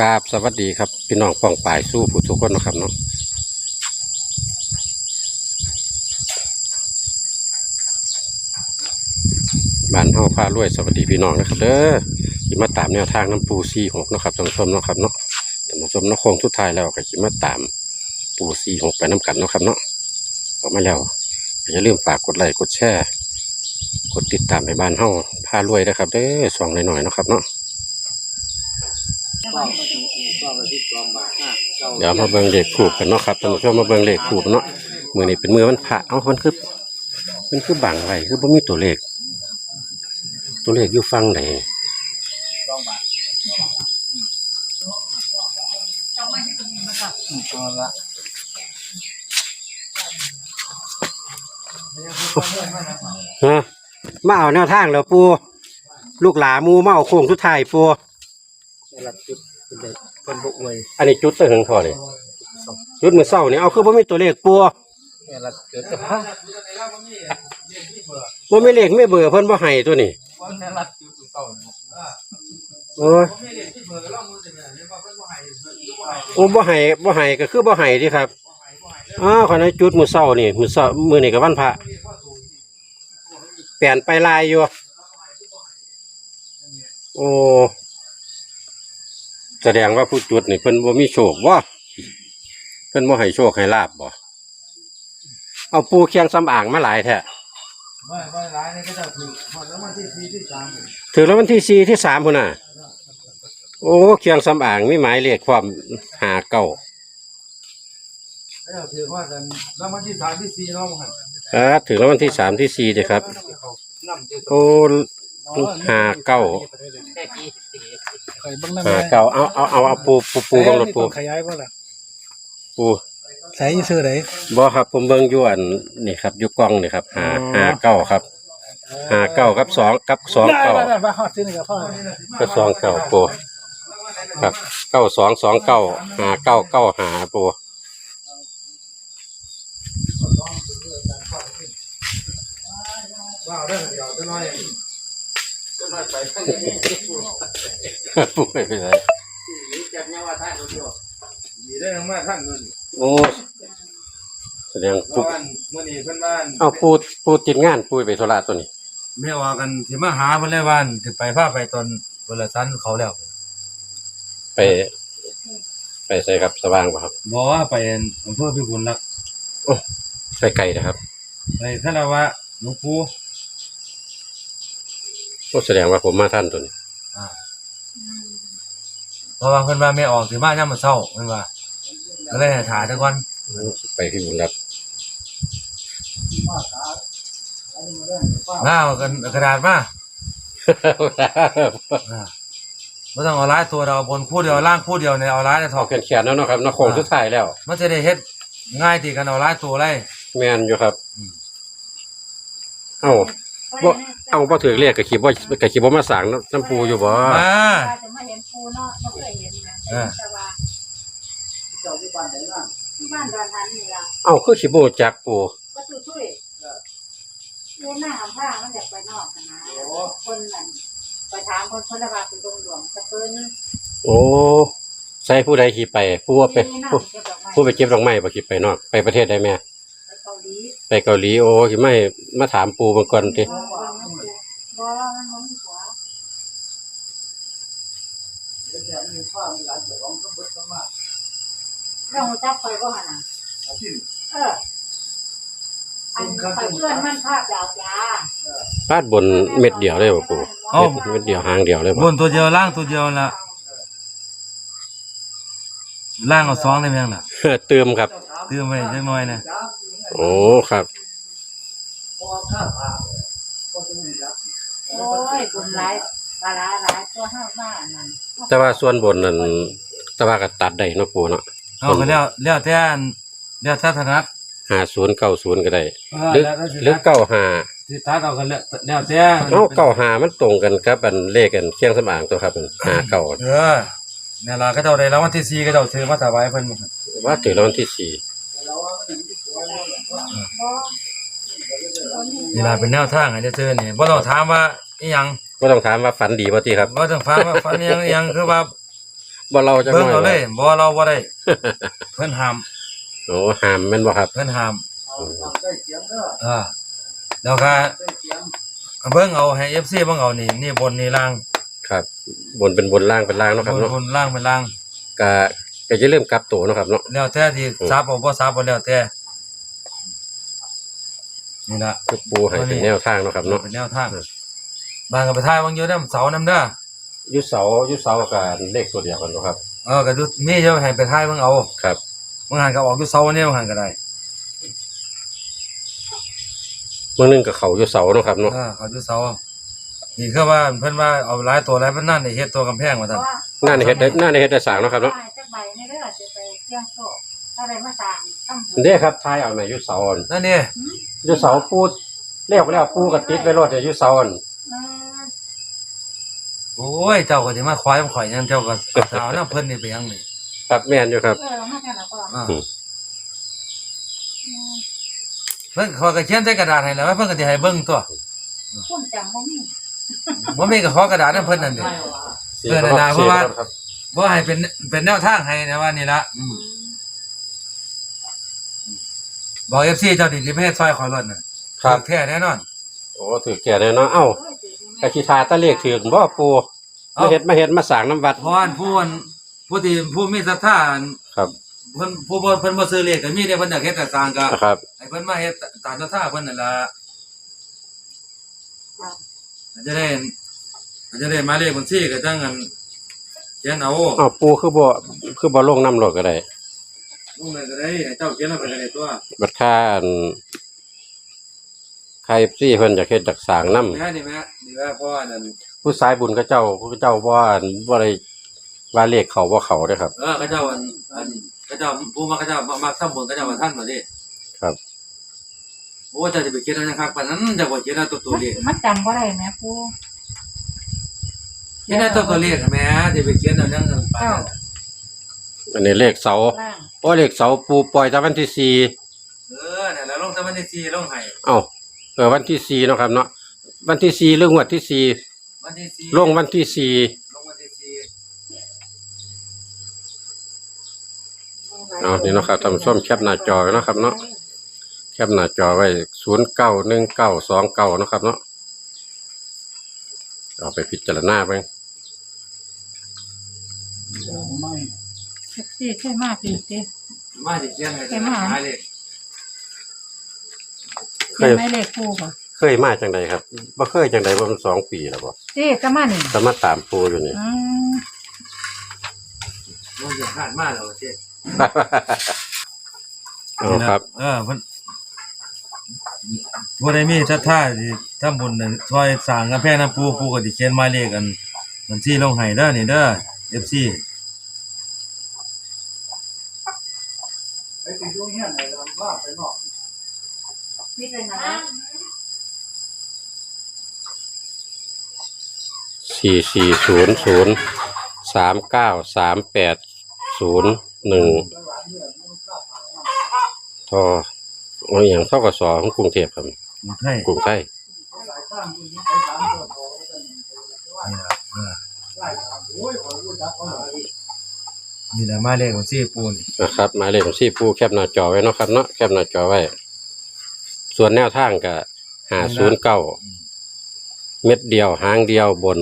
กราบสวัสดีครับ พี่น้องป้องป่ายสู้ผู้ทุกคนนะครับเนาะบ้านเฮาพารวยสวัสดีพี่น้องนะครับเด้อที่มาตามแนวทางน้ำปูซีหกนะครับท่านผู้ชมเนาะครับเนาะท่านผู้ชมเนาะโค้งสุดท้ายแล้วก็คิมาตามปูซีหกไปน้ำกันเนาะครับเนาะออกมาแล้วอย่าลืมฝากกดไลค์กดแชร์กดติดตามในบ้านเฮาพารวยนะครับเด้อส่องหน่อยๆนะครับเนาะ เดี๋ยวมาเบิ่งเลขถูกกันเนาะครับท่านผู้ชมมาเบิ่งเลขถูกเนาะมือนี้เป็นมือวันพระเอ้ามันคือมันคือบังไว้คือบ่มีตัวเลข ตัวเลขอยู่ฟังไหนฮะมาเอาแนวทางแล้วปูลูกหลามูมาเอาโค้งสุดท้ายปู รับจุดเป็นเด็กเป็นบุกเวยอันนี้จุดเตอร์หึงพอเลยจุดมือเศร้านี่เอาคือบ่มีตัวเลขปูแม่รับเกิดกับพ่อบ่มีเลขไม่เบื่อร์เพิ่นบ่ให้ตัวนี้แม่รับจุดเศร้าโอ้ยโอ้บ่ให้บ่ให้ก็คือบ่ให้ที่ครับอ้าวขณะจุดมื้อเช้านี่มื้อเช้ามื้อนี้ก็วันพระเปลี่ยนไปลายอยู่โอ้ แสดงว่าผู้จุดนี่เพิ่นบ่มีโชคบ่เพิ่นบ่ให้โชคให้ลาบบ่เอาปูเคียงสำอ่างมาหลายแท้ไม่ไม่ร้ายนี่ก็จะถือหมดแล้ววันที่สี่ที่สามถึงแล้ววันที่สี่ที่สามพุ่นน่ะ โอ้เคียงสำอ่างมีหมายเลขความหาเก้าแล้วถือว่ากันแล้ววันที่สามที่สี่น้องหันครับถึงแล้ววันที่สามที่สี่เลยครับ น้ำเจ้าโอ้ หาเก้าใครบ้างนะหาเก้าเอาเอาเอาเอาปูปูปูบังรถปูขยายบ่ล่ะปูใส่ยี่ซื้อไหนบ่ครับผมเบิ่งอยู่อันนี่ครับอยู่กล้องนี่ครับหาอ๋อหาเก้าครับหาเก้ากับสองกับสองเก้าได้ได้ฮอดซื้อนี่กับพ่อก็สองเก้าปูครับเก้าสองสองเก้าหาเก้าเก้าหาปูว้าวได้เดี๋ยวจะน้อย จะน้อยไปปูไม่เป็นไรจัดยังว่าท่านเดียวดีได้ยังมาท่านนู่นโอ้แสดงเพปูราะว่ามื่อนี้เพิ่นบ้านเอาปูปูติดงานปูไปธุระตัวนี้ไม่ว่ากันที่มาหาเพิ่นเลยว่านที่ไปพาไปตอนเวลาชั้นเขาแล้ว ไป ไปใส่ครับสว่างป่ะครับบอกว่าไปอำเภอพิบูลรักษ์ไปไกลนะครับไปคารวะหลวงปู่ ก็แสดงว่าผมมาท่านตัวนี้ อ่าเพราะว่าเพิ่นว่าไม่ออกสิมายามมื้อเช้าเพิ่นว่าก็เลยให้ถ่ายซะก่อนไปที่บุญรัตน์มาเอากันกระดาษมาอ่าบ่ต้องเอาหลายตัวเราเอาบนคู่เดียวล่างคู่เดียวเนี่ยเอาหลายจะถเอาอกแขนๆแล้วเนาะครับเนาะโค้งสุดท้ายแล้ว มันจะได้เฮ็ดง่ายตีกันเอาหลายตัวเลย แมนอยู่ครับ อืม เอา บ่เอาบ่ถือเรียกกับขีบ่กับขีบ่มาสั่งน้ำน้ำปูอยู่บ่มาว่าจะมาเห็นปูเนาะไม่เคยเห็นนะเออแต่ว่าที่บ้านดอนทันนี่ล่ะเอาคือขีบ่จักปูก็คือช่วยเล่นหน้าผ้ามันอยากไปนอกนะคนนั่นไปถามคนคนละบาทเป็นดงหลวงจะเพิ่นโอ้ใส่ผู้ใดขี่ไปผู้ว่าไปมีน้ำผู้เก็บดอกไม้ผู้ไปเก็บดอกไม้บ่ขี่ไปนอกไปประเทศใดแม่ไปเกา หลีไปเกาหลีโอ้ขี่ไม่มาถามปูมาก่อนติบ่บ่มันบ่มันบ่มีหัวเราจับไปก็หันน่ะเออ อันไปเพื่อนมันภาพยาวจ้าพาดบนเม็ดเดียวเลยบ่ปูเอ้าเม็ดเดียวหางเดียวเลยบบ่นตัวเดียวล่างตัวเดียวละล่างเอาสองได้ไหมล่ะ เติมครับ เติมไว้จักหน่อยนะ โอ้ครับ โอ้ยบุญหลายปลาร้าหลายตัวห้าบ้านนั่นแต่ว่าส่วนบนนั้นแต่ว่าก็ตัดได้เนาะปูเนาะเอาก็แล้วแล้วแต่อันแล้วแต่ถนัดห้าศูนย์เก้าศูนย์ก็ได้เออหรือแล้วแต่สิหรือเก้าห้าสิตัดเอากันแล้วแล้วแต่เอาเก้าห้ามันตรงกันครับอันเลขกันเคียงสมางตัวครับห้าเก้าเออเนี่ยล่ะก็เจ้าได้แล้ววันที่สี่ก็เจ้าซื้อมาถวายเพิ่นว่าถึงแล้ววันที่สี่ นี่ล่ะเป็นแนวทางให้ได้ซื้อนี่บ่ต้องถามว่าอีหยังก็ต้องถามว่าฝันดีป่ะที่ครับบ่ต้องถามว่าฟันอีหยังอีหยังคือว่าบ่เราจังเบิ่งน้อยเอาเลยบ่เราบ่ได้ เพิ่นห้ามโอ้หามแม่นบ่ครับ เพิ่นห้ามเอาได้เสียงเด้ออ่าแล้วก็ได้เสียงเบิ่งเอาให้ FC เบิ่งเอานี่นี่บนนี่ล่างครับ บนเป็นบนล่างเป็นล่างเนาะครับบนเนาะบนล่างเป็นล่างก็ก็จะเริ่าลืมกลับตัวเนาะครับเนาะแล้วแต่ที่ซับเอาบ่ซับบ่แล้วแต่ นี่ล่ะคือปูให้เป็นแนวทางเนาะครับเนาะเป็นแนวทางบางก็ไปถ่ายบางอยู่นำเสานำเด้ออยุเสาอยุเสากับเลขตัวเดียวกันเนาะครับเออก็ดูมีเดี๋ยวให้ไปถ่ายเบิ่งเอาครับบางหันก็ออกอยู่เสาเนี่ยบางหันก็ได้เมื่อนึงกับเขาอยุเสาเนาะครับเนาะเออเขาอยู่เสานี่คือว่าเพิ่นว่าเอาหลายตัวหลายเพิ่นนั่นได้เฮ็ดตัวกำแพงว่าเพซั่นราะว่าหน้าในเฮ็ดได้หน้าในเฮ็ดได้สร้างเนาะครับเนาะป้ายจักใบในเด้อจะไปเสี่ยงโชคถ้าได้มาสร้างทำบุญเด้ครับทายเอาแม่อยุเสาอันนั่นนี่ อยุเสาปูเรียกแล้วปูกับติดไว้รถอยุเสาอันอืมโอ้ยเจ้าก็สิมาควายมาข่อยนั่นเจ้าก็เอาน้ำเพิ่นนี่ไปยังนี่ครับแม่นอยู่ครับ เออมากันแล้วก็อ่าอืม อืมเพิ่นเขาก็เขียนใส่กระดาษให้แล้วว่าเพิ่นก็สิให้เบิ่งตัวคนจำบ่มีบ่มีก็ขอกระดาษนำเพิ่นนั่นเด้เออนานาเพราะว่า ครับ บ่ให้เป็นเป็นแนวทางให้นะว่านี่ละอืม อืมบอก FC เจ้าดิสิไปเฮ็ดซอยขอยรถน่ะครับ แท้แน่นอน โอ้ถือแก่เลยเนาะเอ้าโอ้ยเดี๋ยวนี้กะคิทาตะเลขถือบ่ปูมาเฮ็ดมาเฮ็ดมาสร้างน้ำวัดเพราะว่าผู้อันผู้ที่ผู้มีศรัทธาอันครับเพิ่นผู้บ่เพิ่นบ่ซื้อเลขก็มีแต่เพิ่นอยากเฮ็ดแต่สร้างก็นะครับ ให้เพิ่นมาเฮ็ดตามศรัทธาเพิ่นนั่นล่ะครับอาจจะได้อาจจะได้หมายเลขบัญชีก็จังอันเขียนเอาอ้าวปูคือบ่คือบ่ลงน้ำรถก็ได้ ลงเลยก็ได้ให้เจ้าเขียนเอาไปก็ได้ตัวบัดค่าอันใครซี่เพิ่นอยากเฮ็ดจักสร้างน้ำแม่นี่แม่นี่ว่าเพราะว่านั่นผู้สายบุญเขาเจ้าผู้เจ้าบ่อันบ่ได้ว่าเลขเขาบ่เขาเด้อครับ เออเขาเจ้าอันอันเขาเจ้าผู้มาเขาเจ้ามามาทำบุญเขาเจ้ามาท่านมาดิครับ โอ้เจ้าจะไปเขียนเอานะครับปานนั้นจะบ่เขียนเอาตัวตัวเลข มันจำบ่ได้แม่ปู เขียนเอาตัวตัวเลขแม่จะไปเขียนเอาจังนั้นปานนั้น อันนี้เลขเสาล่างโอ้เลขเสาปูปล่อยแต่วันที่สี่เออนั่นล่ะลงแต่วันที่สี่ลงให้เอ้าเออวันที่สี่เนาะครับเนาะวันที่สี่เรื่องวันที่สี่วันที่สี่ลงวันที่สี่ลงวันที่สี่เอานี่เนาะครับท่านผู้ชมแคปหน้าจอไว้เนาะครับเนาะแคปหน้าจอไว้ศูนย์เก้าหนึ่งเก้าสองเก้านาะครับเนาะเอาไปพิจารณาไป ไม่ สิใช่มากอีกติมาสิเขียนให้เขียนมาหมายเลขเคเขียยนไม่เลขปูบ่เคยมาจังใดครับบ่เคยจังใดบ่มันสองปีแล้วบ่ติจะมานี่แต่มาตามปูอยู่นี่ อืมมันจะขาดมาแล้วเจ้เอาครับ เออเพิ่นบ่ได้มีศรัทธาสิทำบุญน่ะช่วยสร้างกำแพงน้ำปูปูก็สิเขียนหมายเลขกันบัญชีลงให้เด้อนี่เด้อ FC ไปไปดูเฮียนไหนลำว่าไปนอกนี่เป็นนะสี่สี่ศูนย์ศูนย์สามเก้าสามแปดศูนย์หนึ่งทอเอาอย่างเท่ากับสอของกรุงเทพครับอยู่ไทยกรุงไทยสายข้างคุณไปสามตัวโตกันนี่ล่ะ น่อยนี่แหละหมายเลขบัญชีปูนี่นะครับหมายเลขของที่ผู้แคปหน้าจอไว้เนาะครับเนาะแคปหน้าจอไว้ ส่วนแนวทางก็หาศูนย์เก้าเม็ดเดียวหางเดียวบน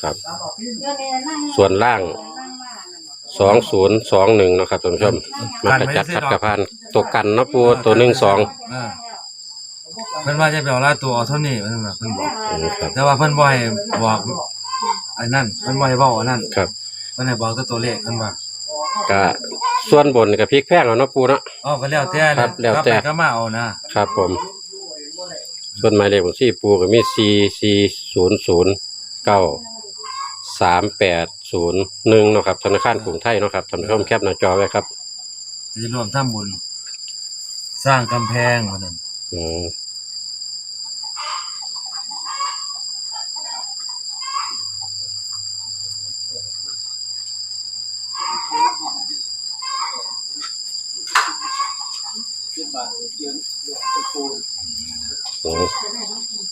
ครับตามออกพี่เดี๋ยวนี้นั่งส่วนล่างนั่งว่านั่นน่ะสองศูนย์สองหนึ่งนาะครับท่านผู้ชมมากระจัดขัดกระพานตัวกันเนาะปูตัวหนึ่งสองอ่าเพิ่นว่าจะไปเอาหลายตัวเอาเท่านี้เพิ่นว่าเพิ่นบอกอืมครับ แต่ว่าเพิ่นบ่ให้บอกอันนั้นเพิ่นบ่ให้เว้าอันนั้น ครับ เพิ่นให้บอกแต่ตัวเลขเพิ่นว่าก็ส่วนบนกับพริกแพงเอาเนาะปูเนาะ อ๋อก็แล้วแต่ครับแล้วแต่กบไปก็มาเอานะครับผม ส่วนหมายเลขของที่ปูก็มีสี่สี่ศูนย์ศูนย์เก้าสามแปดศูนย์หนึ่งเนาะครับธนาคารกรุงไทยเนาะครับท่านผู้ชมแคปหน้าจอไว้ครับจะร่วมทำบุญ สร้างกำแพงว่านั่นอืม อืม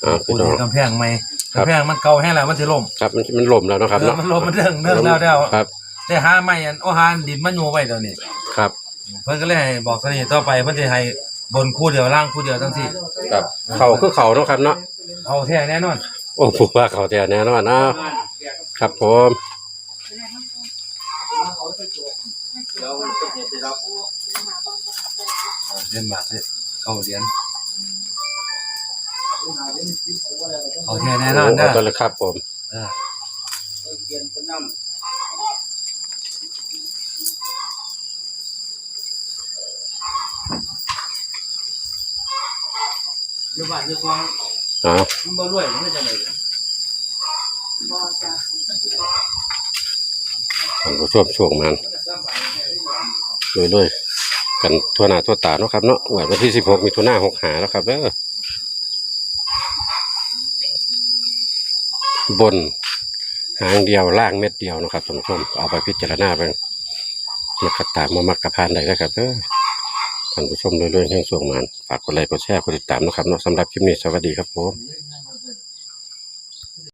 อ่าปูพี่น้องที่กำแพงใหม่ครับ กำแพงมันเก่าแห้งแล้วมันสิล่ม ครับมันมันล่มแล้วเนาะครับเออเนาะมันล่มมันเรื่องเรื่องแล้วแล้ว ครับ ได้หาใหม่อันโอหานดินมันอยู่ไว้เดี๋ยวนี้ ครับ เพิ่นก็เลยให้บอกสนิทต่อไปเพิ่นสิให้บนคู่เดียวล่างคู่เดียวทั้งที่ครับ เขาคือเขาเนาะครับเนาะ เอาแท้แน่นอน โอ้ผมว่าเขาแต่แน่นอนนะครับผมเรี ยนบาทสิเข้าเรียนเอาแท้แน่นอนโอ้เด้เอาตัวอเลยครับผมเอออยู่บ้านอยู่ซองอ่ามันบ่รวยมันจะได้บ่จ้ะท่านผู้ชมช่วงมันเลยๆ กันทั่วหน้าทั่วตาเนาะครับเนาะวันที่สิบหกมีทั่วหน้าหกหาแล้วครับเด้อบนหางเดียวล่างเม็ดเดียวนะครับท่านผู้ชมเอาไปพิจารณาไปมักกะตามมามักกะพานได้แล้วครับเด้อท่านผู้ชมเรื่อยๆแห่งส่วงมันฝากกดไลค์กดแชร์กดติดตามนะครับเนาะสำหรับคลิปนี้สวัสดีครับผม